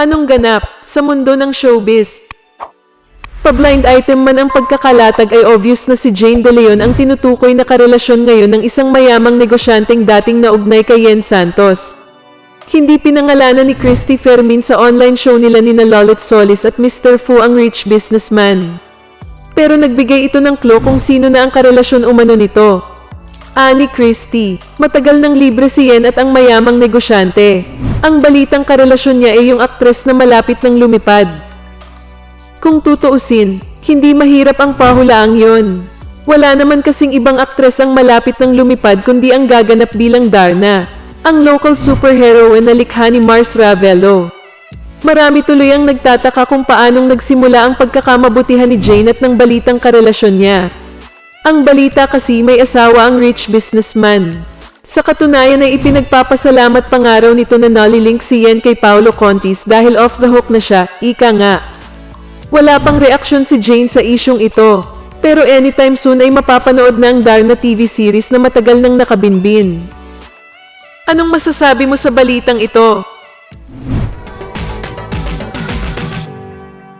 Anong ganap sa mundo ng showbiz? Pa-blind item man ang pagkakalatag ay obvious na si Jane De Leon ang tinutukoy na karelasyon ngayon ng isang mayamang negosyanteng dating naugnay kay Yen Santos. Hindi pinangalanan ni Christy Fermin sa online show nila ni Lolit Solis at Mr. Fu ang rich businessman. Pero nagbigay ito ng clue kung sino na ang karelasyon umano nito. Ani Christie, matagal nang libre si Yen at ang mayamang negosyante. Ang balitang karelasyon niya ay yung aktres na malapit ng lumipad. Kung tutuusin, hindi mahirap ang pahulaang yon. Wala naman kasing ibang aktres ang malapit ng lumipad kundi ang gaganap bilang Darna, ang local superhero na likha ni Mars Ravello. Marami tuloy ang nagtataka kung paanong nagsimula ang pagkakamabutihan ni Jane at ng balitang karelasyon niya. Ang balita kasi may asawa ang rich businessman. Sa katunayan ay ipinagpapasalamat pangaraw nito na nalilink si Yen kay Paolo Contis dahil off the hook na siya, ika nga. Wala pang reaksyon si Jane sa isyong ito. Pero anytime soon ay mapapanood na ang Darna TV series na matagal nang nakabinbin. Anong masasabi mo sa balitang ito?